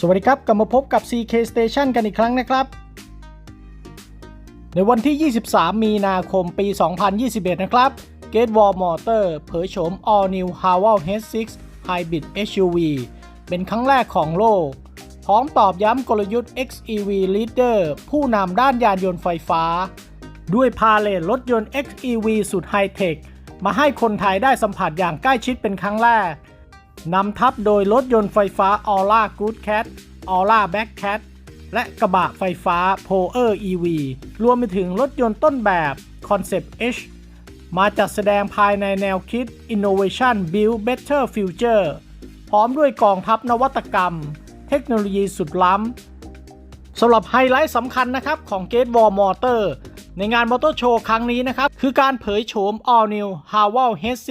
สวัสดีครับ กลับมาพบกับ CK Station กันอีกครั้งนะครับ ในวันที่ 23 มีนาคมปี 2021 นะครับ Gate Wall Motor เผยโฉม All New h a w a l H6 Hybrid SUV เป็นครั้งแรกของโลก พร้อมตอบย้ำกลยุทธ์ XEV Leader ผู้นำด้านยานยนต์ไฟฟ้า ด้วยพาเลทรถยนต์ XEV สุดไฮเทค มาให้คนไทยได้สัมผัสอย่างใกล้ชิดเป็นครั้งแรก นำทับโดยรถยนต์ไฟฟ้า Aura Good Cat Aura Black Cat และกระบะไฟฟ้า p o e r EV รวมไปถึงรถยนต์ต้นแบบ Concept H มาจัดแสดงภายในแนวคิด Innovation Build Better Future พร้อมด้วยกองทัพนวัตกรรม เทคโนโลยีสุดล้ำสำหรับไฮไลท์สำคัญนะครับของ Gate Wall Motor ในงานมอเตอร์โชว์ครั้งนี้นะครับ คือการเผยโฉม All New h a w a l H6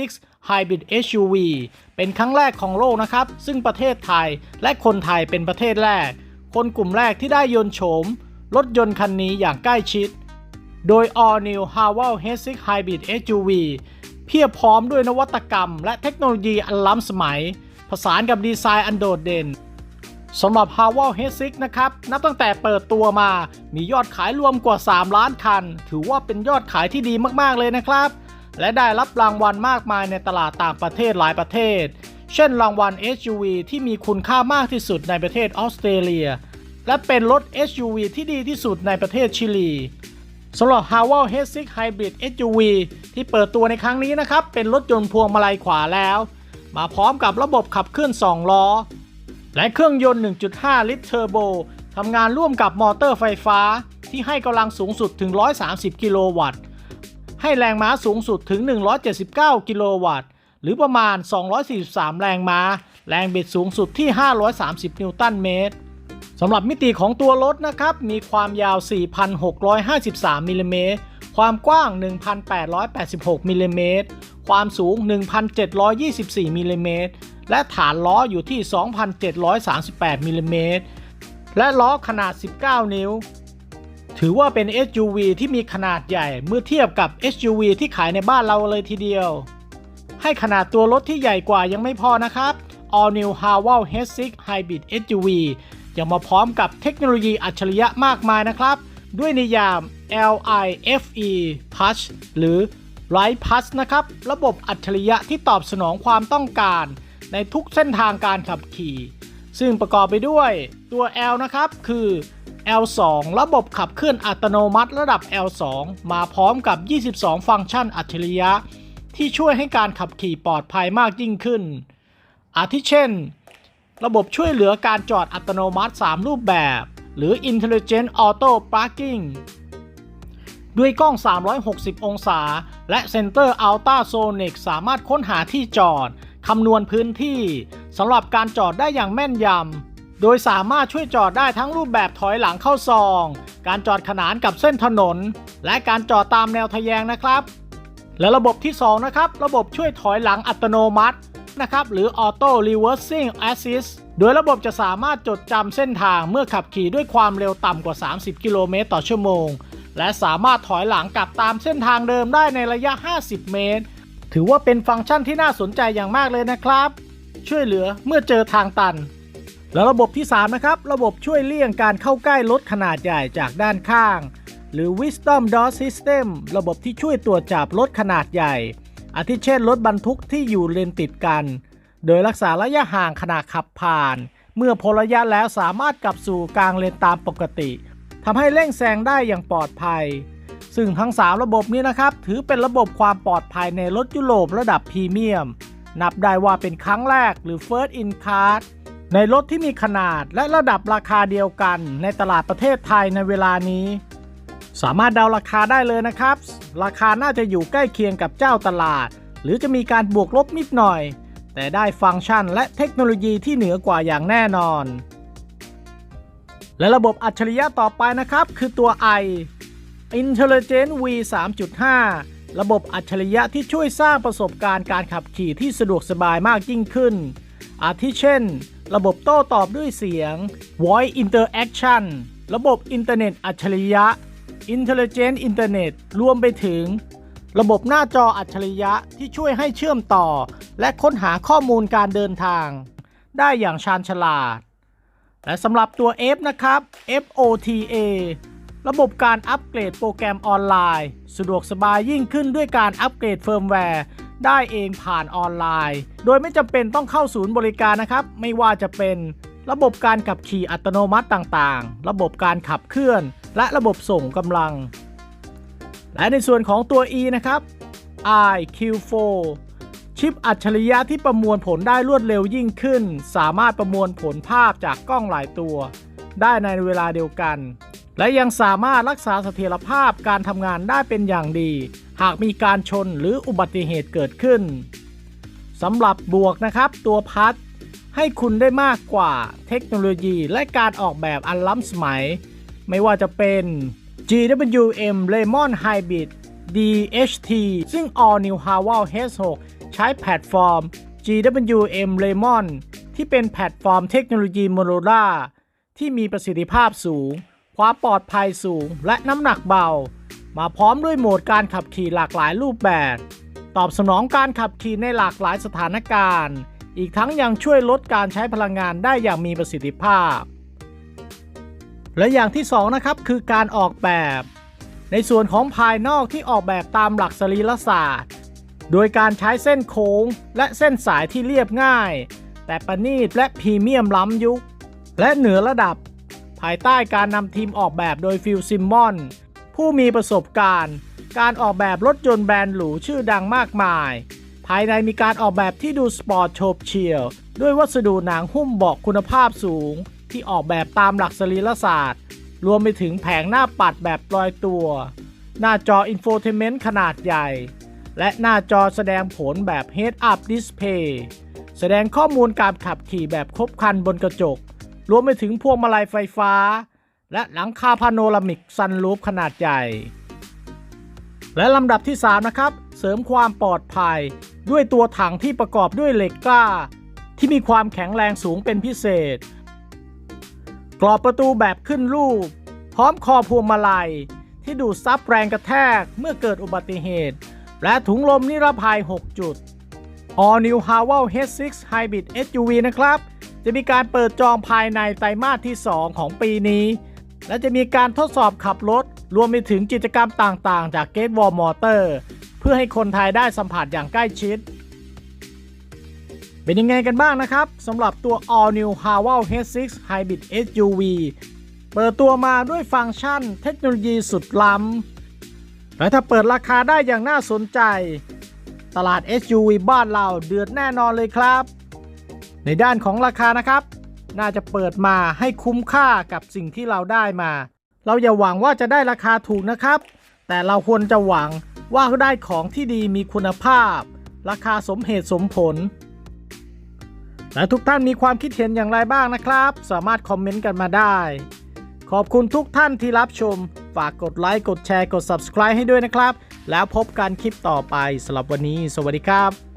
Hybrid SUV เป็นครั้งแรกของโลกนะครับ ซึ่งประเทศไทยและคนไทยเป็นประเทศแรก คนกลุ่มแรกที่ได้ยนต์โฉมรถยนต์คันนี้อย่างใกล้ชิด โดย All New h a w a l H6 Hybrid SUV เพียบพร้อมด้วยนวัตกรรม และเทคโนโลยีอันล้ำสมัย ผสานกับดีไซน์อันโดดเด่นสำหรับ h a w a l H6 นะครับ นับตั้งแต่เปิดตัวมา มียอดขายรวมกว่า 3 ล้านคัน ถือว่าเป็นยอดขายที่ดีมาก ๆ เลยนะครับ และได้รับรางวัลมากมายในตลาดต่างประเทศหลายประเทศ เช่นรางวัล SUV ที่มีคุณค่ามากที่สุดในประเทศออสเตรเลีย และเป็นรถ SUV ที่ดีที่สุดในประเทศชิลีสำหรับ h a w a l H6 Hybrid SUV ที่เปิดตัวในครั้งนี้นะครับ เป็นรถยนต์พวงมาลัยขวาแล้ว มาพร้อมกับระบบขับเคลื่อน 2 ล้อ และเครื่องยนต์ 1.5 ลิตรเทอร์โบทำงานร่วมกับมอเตอร์ไฟฟ้าที่ให้กำลังสูงสุดถึง 130 กิโลวัตต์ ให้แรงม้าสูงสุดถึง 179 กิโลวัตต์ หรือประมาณ 243 แรงม้า แรงบิดสูงสุดที่ 530 นิวตันเมตรสำหรับมิติของตัวรถนะครับ มีความยาว 4,653มิลลิเมตร ความกว้าง 1,886มิลลิเมตร ความสูง 1,724มิลลิเมตร และฐานล้ออยู่ที่ 2,738มิลลิเมตร และล้อขนาด 19 นิ้ว ถือว่าเป็น SUV ที่มีขนาดใหญ่เมื่อเทียบกับ SUV ที่ขายในบ้านเราเลยทีเดียว ให้ขนาดตัวรถที่ใหญ่กว่ายังไม่พอนะครับ All New h a w a l H6 Hybrid SUV ยังมาพร้อมกับเทคโนโลยีอัจฉริยะมากมายนะครับ ด้วยนิยาม LIFE Plus หรือ Light Plus นะครับ ระบบอัจฉริยะที่ตอบสนองความต้องการ ในทุกเส้นทางการขับขี่ ซึ่งประกอบไปด้วยตัว L นะครับ คือ L2 ระบบขับเคลื่อนอัตโนมัติระดับ L2 มาพร้อมกับ 22 ฟังก์ชันอัจฉริยะ ที่ช่วยให้การขับขี่ปลอดภัยมากยิ่งขึ้น อาทิเช่น ระบบช่วยเหลือการจอดอัตโนมัติ 3 รูปแบบ หรือ Intelligent Auto Parking ด้วยกล้อง 360 องศา และเซนเตอร์ Ultrasonic สามารถค้นหาที่จอด คำนวณพื้นที่สำหรับการจอดได้อย่างแม่นยำ โดยสามารถช่วยจอดได้ทั้งรูปแบบถอยหลังเข้าซอง การจอดขนานกับเส้นถนน และการจอดตามแนวทะแยงนะครับ และระบบที่ 2 นะครับ ระบบช่วยถอยหลังอัตโนมัตินะครับ หรือ Auto Reversing Assist โดยระบบจะสามารถจดจำเส้นทางเมื่อขับขี่ด้วยความเร็วต่ำกว่า 30 กิโลเมตรต่อชั่วโมง และสามารถถอยหลังกลับตามเส้นทางเดิมได้ในระยะ 50 เมตร ถือว่าเป็นฟังก์ชันที่น่าสนใจอย่างมากเลยนะครับ ช่วยเหลือเมื่อเจอทางตัน แล้วระบบที่ 3 นะครับ ระบบช่วยเลี่ยงการเข้าใกล้รถขนาดใหญ่จากด้านข้าง หรือ Wisdom Door System ระบบที่ช่วยตรวจจับรถขนาดใหญ่ อาทิเช่นรถบรรทุกที่อยู่เลนติดกัน โดยรักษาระยะห่างขณะขับผ่าน เมื่อพ้นระยะแล้วสามารถกลับสู่กลางเลนตามปกติทำให้เร่งแซงได้อย่างปลอดภัย ซึ่งทั้ง 3 ระบบนี้นะครับ ถือเป็นระบบความปลอดภัยในรถยุโรประดับพรีเมียม นับได้ว่าเป็นครั้งแรกหรือ First in Class ในรถที่มีขนาดและระดับราคาเดียวกันในตลาดประเทศไทยในเวลานี้ สามารถเดาราคาได้เลยนะครับ ราคาน่าจะอยู่ใกล้เคียงกับเจ้าตลาด หรือจะมีการบวกลบนิดหน่อย แต่ได้ฟังก์ชันและเทคโนโลยีที่เหนือกว่าอย่างแน่นอน และระบบอัจฉริยะต่อไปนะครับ คือตัว i Intelligent V 3.5 ระบบอัจฉริยะที่ช่วยสร้างประสบการณ์การขับขี่ที่สะดวกสบายมากยิ่งขึ้น อาทิเช่น ระบบโต้ตอบด้วยเสียง Voice Interaction ระบบอินเทอร์เน็ตอัจฉริยะ Intelligent Internet รวมไปถึง ระบบหน้าจออัจฉริยะที่ช่วยให้เชื่อมต่อ และค้นหาข้อมูลการเดินทาง ได้อย่างชาญฉลาด และสำหรับตัว F นะครับ FOTA ระบบการอัปเกรดโปรแกรมออนไลน์ สะดวกสบายยิ่งขึ้นด้วยการอัปเกรดเฟิร์มแวร์ ได้เองผ่านออนไลน์ โดยไม่จำเป็นต้องเข้าศูนย์บริการนะครับ ไม่ว่าจะเป็นระบบการขับขี่อัตโนมัติต่างๆ ระบบการขับเคลื่อน และระบบส่งกำลัง และในส่วนของตัว E นะครับ iQ4 ชิปอัจฉริยะที่ประมวลผลได้รวดเร็วยิ่งขึ้น สามารถประมวลผลภาพจากกล้องหลายตัว ได้ในเวลาเดียวกัน และยังสามารถรักษาเสถียรภาพการทำงานได้เป็นอย่างดี หากมีการชนหรืออุบัติเหตุเกิดขึ้นสำหรับบวกนะครับตัวพัดให้คุณได้มากกว่าเทคโนโลยีและการออกแบบอันล้ำสมัย ไม่ว่าจะเป็น GWM Lemon Hybrid DHT ซึ่ง All New Haval H6 ใช้แพลตฟอร์ม GWM Lemon ที่เป็นแพลตฟอร์มเทคโนโลยีโมโ o ล่าที่มีประสิทธิภาพสูง ความปลอดภัยสูง และน้ำหนักเบา มาพร้อมด้วยโหมดการขับขี่หลากหลายรูปแบบ ตอบสนองการขับขี่ในหลากหลายสถานการณ์ อีกทั้งยังช่วยลดการใช้พลังงานได้อย่างมีประสิทธิภาพ และอย่างที่ 2 นะครับ คือการออกแบบ ในส่วนของภายนอกที่ออกแบบตามหลักสรีรศาสตร์ โดยการใช้เส้นโค้ง และเส้นสายที่เรียบง่าย แต่ประณีตและพรีเมียมล้ำยุค และเหนือระดับ ภายใต้การนำทีมออกแบบโดยฟิลซิมมอน ผู้มีประสบการณ์ การออกแบบรถยนต์แบรนด์หรูชื่อดังมากมาย ภายในมีการออกแบบที่ดูสปอร์ตโฉบเฉี่ยว ด้วยวัสดุหนังหุ้มเบาะคุณภาพสูง ที่ออกแบบตามหลักสรีรศาสตร์ รวมไปถึงแผงหน้าปัดแบบลอยตัว หน้าจออินโฟเทนเมนต์ขนาดใหญ่ และหน้าจอแสดงผลแบบ Head Up Display แสดงข้อมูลการขับขี่แบบครบครันบนกระจก รวมไปถึงพวงมาลัยไฟฟ้า และหลังคาพาโนรามิกซันรูฟขนาดใหญ่ และลำดับที่ 3 นะครับ เสริมความปลอดภัย ด้วยตัวถังที่ประกอบด้วยเหล็กกล้า ที่มีความแข็งแรงสูงเป็นพิเศษ กรอบประตูแบบขึ้นรูป พร้อมคอพวงมาลัย ที่ดูดซับแรงกระแทกเมื่อเกิดอุบัติเหตุ และถุงลมนิรภัย 6 จุด All New Haval H6 Hybrid SUV นะครับ จะมีการเปิดจองภายในไตรมาสที่ 2 ของปีนี้ และจะมีการทดสอบขับรถ รวมไปถึงกิจกรรมต่างๆ จาก Gate Wall Motor เพื่อให้คนไทยได้สัมผัสอย่างใกล้ชิด เป็นยังไงกันบ้างนะครับสำหรับตัว All New Haval H6 Hybrid SUV เปิดตัวมาด้วยฟังก์ชันเทคโนโลยีสุดล้ำ และถ้าเปิดราคาได้อย่างน่าสนใจ ตลาด SUV บ้านเราเดือดแน่นอนเลยครับ ในด้านของราคานะครับ น่าจะเปิดมาให้คุ้มค่ากับสิ่งที่เราได้มา เราอย่าหวังว่าจะได้ราคาถูกนะครับ แต่เราควรจะหวังว่าได้ของที่ดีมีคุณภาพ ราคาสมเหตุสมผล และทุกท่านมีความคิดเห็นอย่างไรบ้างนะครับ สามารถคอมเมนต์กันมาได้ ขอบคุณทุกท่านที่รับชม ฝากกดไลค์ กดแชร์ กด subscribe ให้ด้วยนะครับ แล้วพบกันคลิปต่อไปสำหรับวันนี้ สวัสดีครับ